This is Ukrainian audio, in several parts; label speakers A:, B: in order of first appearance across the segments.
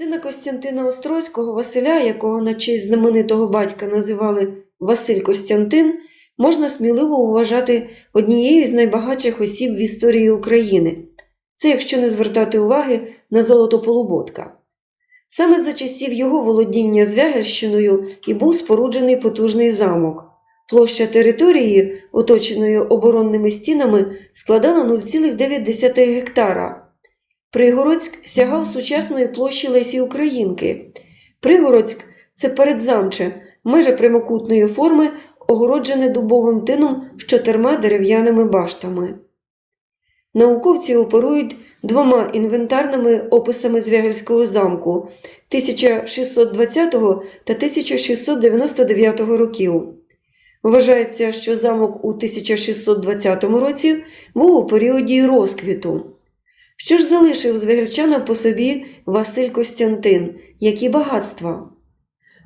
A: Костянтина Острозького Василя, якого на честь знаменитого батька називали Василь Костянтин, можна сміливо вважати однією з найбагатших осіб в історії України. Це якщо не звертати уваги на золото Полуботка. Саме за часів його володіння Звягельщиною і був споруджений потужний замок. Площа території, оточеної оборонними стінами, складала 0,9 гектара. Пригородськ сягав сучасної площі Лесі Українки. Пригородськ це передзамче, майже прямокутної форми, огороджене дубовим тином з чотирма дерев'яними баштами. Науковці оперують двома інвентарними описами Звягельського замку 1620 та 1699 років. Вважається, що замок у 1620 році був у періоді розквіту. Що ж залишив звягельчанам по собі Василь Костянтин, які багатства?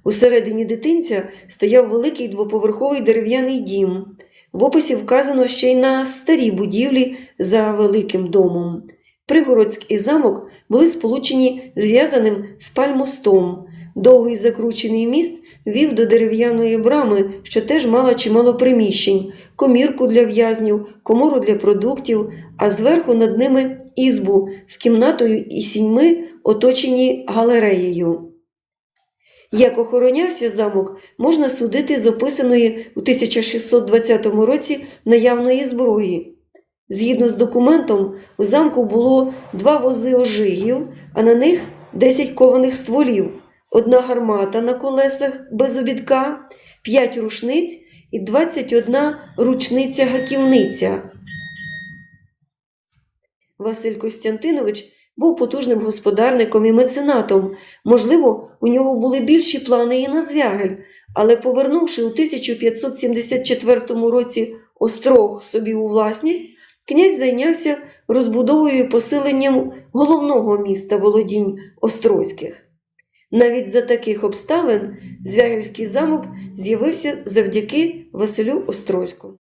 A: Усередині дитинця стояв великий двоповерховий дерев'яний дім. В описі вказано ще й на старі будівлі за великим домом. Пригородськ і замок були сполучені зв'язаним спальмостом. Довгий закручений міст вів до дерев'яної брами, що теж мала чимало приміщень, комірку для в'язнів, комору для продуктів, а зверху над ними ізбу з кімнатою і сіньми, оточені галереєю. Як охоронявся замок, можна судити з описаної у 1620 році наявної зброї. Згідно з документом, у замку було два вози ожигів, а на них 10 кованих стволів, одна гармата на колесах без обідка, 5 рушниць і 21 ручниця-гаківниця. Василь Костянтинович був потужним господарником і меценатом. Можливо, у нього були більші плани і на звягель, але повернувши у 1574 році острог собі у власність, князь зайнявся розбудовою і посиленням головного міста володінь Острозьких. Навіть за таких обставин Звягельський замок з'явився завдяки Василю Острозькому.